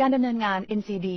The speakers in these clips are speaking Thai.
การดำเนินงาน NCD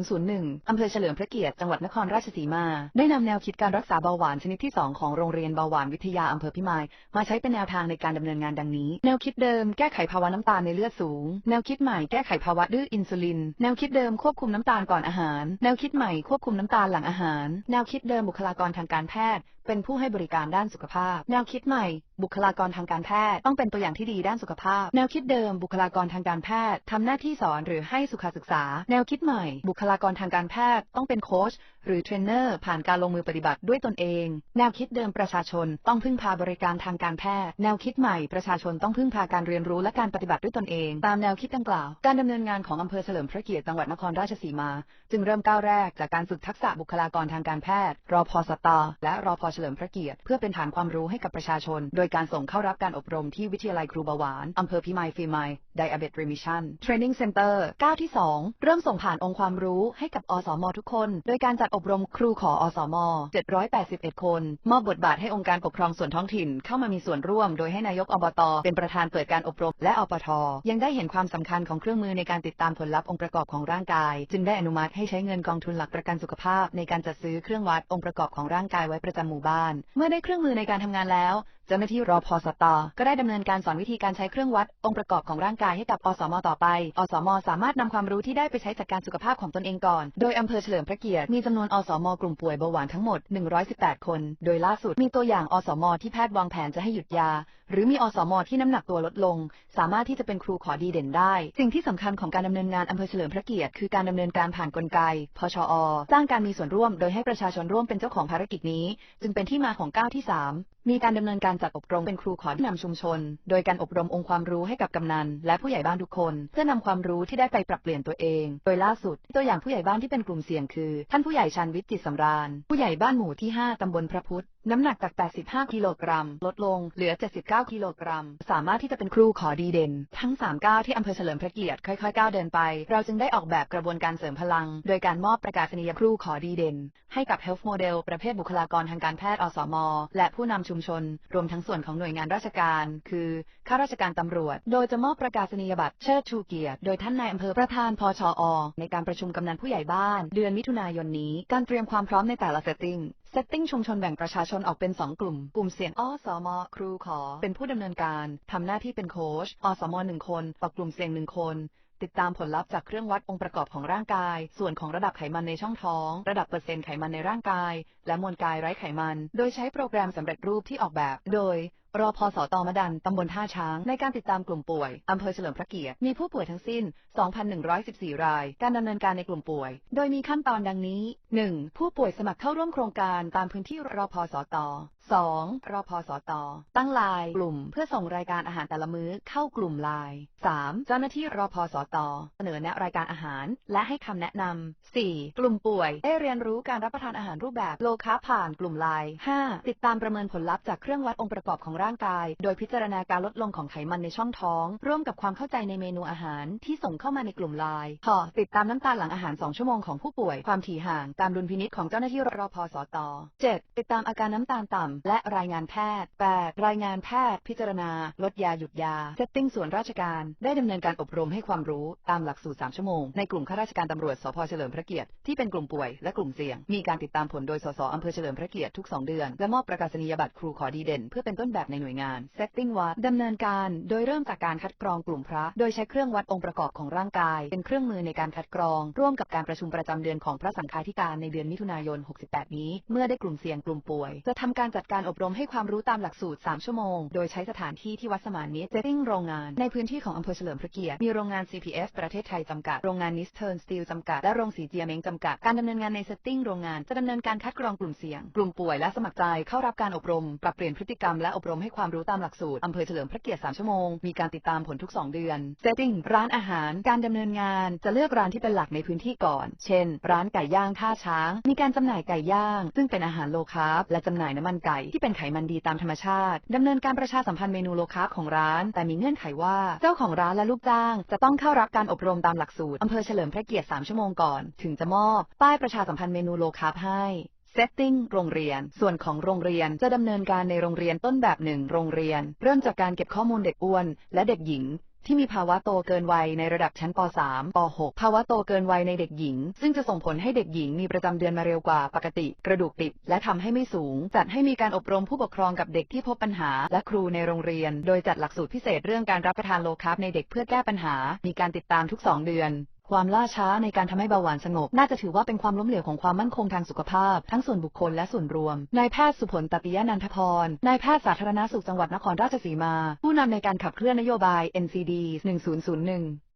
1001 อำเภอเฉลิมพระเกียรติ จังหวัดนครราชสีมา ได้นำแนวคิดการรักษาเบาหวานชนิดที่ 2 ของโรงเรียนเบาหวานวิทยาอำเภอพิมาย มาใช้เป็นแนวทางในการดำเนินงานดังนี้ แนวคิดเดิมแก้ไขภาวะน้ำตาลในเลือดสูง แนวคิดใหม่แก้ไขภาวะดื้ออินซูลิน แนวคิดเดิมควบคุมน้ำตาลก่อนอาหาร แนวคิดใหม่ควบคุมน้ำตาลหลังอาหาร แนวคิดเดิมบุคลากรทางการแพทย์เป็นผู้ให้บริการด้านสุขภาพ แนวคิดใหม่ บุคลากรทางการแพทย์ต้องเป็นตัวอย่างที่ดีด้านสุขภาพ แนวคิดเดิมบุคลากรทางการแพทย์ทำหน้าที่สอนหรือให้สุขศึกษา แนวคิดใหม่ บุคลากรทางการแพทย์ต้องเป็นโค้ชหรือเทรนเนอร์ผ่านการลงมือปฏิบัติด้วยตนเอง แนวคิดเดิมประชาชนต้องพึ่งพาบริการทางการแพทย์ แนวคิดใหม่ประชาชนต้องพึ่งพาการเรียนรู้และการปฏิบัติด้วยตนเอง ตามแนวคิดดังกล่าว การดำเนินงานของอำเภอเฉลิมพระเกียรติจังหวัดนครราชสีมา จึงเริ่มก้าวแรกจากการฝึกทักษะบุคลากรทางการแพทย์ รอพสตและรอพเฉลิมพระเกียรติ เพื่อเป็นฐานความรู้ให้กับประชาชน โดยการส่งเข้ารับการอบรมที่วิทยาลัยครูบาหวานอำเภอพิมายฟีไม Diabetes Remission Training Center ก้าวที่ 2 เริ่มส่งผ่านองค์ความรู้ให้กับอสมทุกคน โดยการจัดอบรมครูขออสม 781 คน มอบบทบาทให้องค์การปกครองส่วนท้องถิ่นเข้ามามีส่วนร่วม โดยให้นายกอบต เป็นประธานเปิดการอบรม และอปท ยังได้เห็นความสำคัญของเครื่องมือในการติดตามผลลัพธ์องค์ประกอบของร่างกาย จึงได้อนุมัติให้ใช้เงินกองทุนหลักประกันสุขภาพ ในการจัดซื้อเครื่องวัดองค์ประกอบของร่างกายไว้ประจำหมู่บ้าน เมื่อได้เครื่องมือในการทำงานแล้ว เจ้าหน้าที่รอพสตก็ได้ดำเนินการสอนวิธีการใช้เครื่องวัด องค์ประกอบของร่างกายให้กับอสมต่อไป อสม สามารถนำความรู้ที่ได้ไปใช้จัดการสุขภาพของตนเองก่อน โดยอำเภอเฉลิมพระเกียรติมีจำนวนอสม กลุ่มป่วยเบาหวานทั้งหมด 118 คน โดยล่าสุดมีตัวอย่างอสม ที่แพทย์วางแผนจะให้หยุดยา หรือมีอสมที่น้ำหนักตัวลดลง สามารถที่จะเป็นครูขอดีเด่นได้ สิ่งที่สำคัญของการดำเนินงานอำเภอเฉลิมพระเกียรติคือการดำเนินการผ่านกลไก พชอ สร้างการมีส่วนร่วมโดยให้ประชาชนร่วมเป็นเจ้าของภารกิจนี้ จึงเป็นที่มาของก้าวที่ 3 มีการดำเนินการจัดอบรมเป็นครูขอที่นำชุมชน โดยการอบรมองค์ความรู้ให้กับกำนัน และผู้ใหญ่บ้านทุกคน เพื่อนำความรู้ที่ได้ไปปรับเปลี่ยนตัวเอง โดยล่าสุด ตัวอย่างผู้ใหญ่บ้านที่เป็นกลุ่มเสี่ยงคือ ท่านผู้ใหญ่ชันวิทย์จิตสำราญ ผู้ใหญ่บ้านหมู่ที่ 5ตำบลพระพุทธ น้ำหนักจาก 85 กิโลกรัม ลดลงเหลือ 79 9 กิโลกรัม สามารถที่จะเป็นครูขอดีเด่น ทั้ง 3 ก้าวที่อำเภอเฉลิมพระเกียรติค่อยๆก้าวเดินไป เราจึงได้ออกแบบกระบวนการเสริมพลัง โดยการมอบประกาศนียครูขอดีเด่น ให้กับ Health Model ประเภทบุคลากรทางการแพทย์ อสม และผู้นำชุมชน รวมทั้งส่วนของหน่วยงานราชการ คือข้าราชการตำรวจ โดยจะมอบประกาศนียบัตรเชิดชูเกียรติ โดยท่านนายอำเภอประธานพชอ ในการประชุมกำนันผู้ใหญ่บ้าน เดือนมิถุนายนนี้ การเตรียมความพร้อมในแต่ละเซตติ้งเซตติ้งชุมชนแบ่งประชาชนออกเป็น 2 กลุ่ม กลุ่มเสี่ยงอสม ครูขอ เป็นผู้ดำเนินการ ทำหน้าที่เป็นโค้ชอสมหนึ่งคน ต่อกลุ่มเสี่ยงหนึ่งคน ติดตามผลลัพธ์จากเครื่องวัดองค์ประกอบของร่างกาย ส่วนของระดับไขมันในช่องท้อง ระดับเปอร์เซ็นต์ไขมันในร่างกาย และมวลกายไร้ไขมัน โดยใช้โปรแกรมสำเร็จรูปที่ออกแบบ โดยรอพสตมดัน ตำบลท่าช้าง ในการติดตามกลุ่มป่วย อำเภอเฉลิมพระเกียรติ มีผู้ป่วยทั้งสิ้น 2,114 ราย การดำเนินการในกลุ่มป่วย โดยมีขั้นตอนดังนี้ 1. ผู้ป่วยสมัครเข้าร่วมโครงการตามพื้นที่รอพสต 2. รอพสตตั้งไลน์กลุ่มเพื่อส่งรายการอาหารแต่ละมื้อเข้ากลุ่มไลน์ 3. เจ้าหน้าที่รอพสตเสนอแนะรายการอาหาร และให้คำแนะนำ 4. กลุ่มป่วยได้เรียนรู้การรับประทานอาหารรูปแบบโลคาผ่านกลุ่มไลน์ 5. ติดตามประเมินผลลัพธ์จากเครื่องวัดองค์ประกอบของร่างกาย โดยพิจารณาการลดลงของไขมันในช่องท้อง ร่วมกับความเข้าใจในเมนูอาหารที่ส่งเข้ามาในกลุ่มไลน์ 6. ติดตามน้ำตาลหลังอาหาร 2 ชั่วโมงของผู้ป่วย ความถี่ห่างตามดุลพินิจของเจ้าหน้าที่รพสต 7. ติดตามอาการน้ำตาลต่ำและรายงานแพทย์ 8. รายงานแพทย์ พิจารณา ลดยาหยุดยา เซตติ้งส่วนราชการ ได้ดำเนินการอบรมให้ความรู้ตามหลักสูตร 3 ชั่วโมง ในกลุ่มข้าราชการตำรวจ สพเฉลิมพระเกียรติ ที่เป็นกลุ่มป่วยและกลุ่มเสี่ยง มีการติดตามผลโดย สสอำเภอเฉลิมพระเกียรติทุก 2 เดือน และมอบประกาศนียบัตรครูขอดีเด่น เพื่อเป็นต้นแบบในหน่วยงาน เซตติ้งวัดดำเนินการโดยเริ่มจากการคัดกรองกลุ่มพระ โดยใช้เครื่องวัดองค์ประกอบของร่างกาย เป็นเครื่องมือในการคัดกรอง ร่วมกับการประชุมประจำเดือนของพระสังฆาธิการในเดือนมิถุนายน 68 นี้ เมื่อได้กลุ่มเสี่ยงกลุ่มป่วย จะทำการจัดการอบรมให้ความรู้ตามหลักสูตร 3 ชั่วโมง โดยใช้สถานที่ที่วัดสมานมิตรเซตติ้งโรงงาน ในพื้นที่ของอำเภอเฉลิมพระเกียรติ มีโรงงาน CPF ประเทศไทยจำกัด โรงงานนิสเทิร์นสตีลจำกัด และโรงสีเจียเม้งจำกัด การดำเนินงานในเซตติ้งโรงงาน จะดำเนินการคัดกรองกลุ่มเสี่ยง กลุ่มป่วยและสมัครใจเข้ารับการอบรม ปรับเปลี่ยนพฤติกรรมและอบรมให้ความรู้ตามหลักสูตรอำเภอเฉลิมพระเกียรติ 3 ชั่วโมง มีการติดตามผลทุก 2 เดือน setting ร้านอาหาร การดำเนินงาน จะเลือกร้านที่เป็นหลักในพื้นที่ก่อน เช่น ร้านไก่ย่างท่าช้าง มีการจำหน่ายไก่ย่าง ซึ่งเป็นอาหารโลคาร์บและจำหน่ายน้ำมันไก่ที่เป็นไขมันดีตามธรรมชาติดำเนินการประชาสัมพันธ์เมนูโลคาร์บของร้าน แต่มีเงื่อนไขว่าเจ้าของร้านและลูกจ้าง จะต้องเข้ารับการอบรมตามหลักสูตรอำเภอเฉลิมพระเกียรติ 3 ชั่วโมงก่อน ถึงจะมอบป้ายประชาสัมพันธ์เมนูโลคาร์บให้ Setting โรงเรียน ส่วนของโรงเรียนจะดำเนินการในโรงเรียนต้นแบบหนึ่งโรงเรียน เริ่มจากการเก็บข้อมูลเด็กอ้วน และเด็กหญิง ที่มีภาวะโตเกินวัยในระดับชั้นป .3 ป .6 ภาวะโตเกินวัยในเด็กหญิง ซึ่งจะส่งผลให้เด็กหญิงมีประจำเดือนมาเร็วกว่าปกติ กระดูกติด และทำให้ไม่สูง จัดให้มีการอบรมผู้ปกครองกับเด็กที่พบปัญหา และครูในโรงเรียน โดยจัดหลักสูตรพิเศษเรื่องการรับประทานโลคาร์บในเด็กเพื่อแก้ปัญหา มีการติดตามทุก 2 เดือน ความล่าช้าในการทำให้เบาหวานสงบ น่าจะถือว่าเป็นความล้มเหลวของความมั่นคงทางสุขภาพ ทั้งส่วนบุคคลและส่วนรวม นายแพทย์สุผลตปิยนันทพร นายแพทย์สาธารณสุขจังหวัดนครราชสีมา ผู้นำในการขับเคลื่อนนโยบาย NCD 1001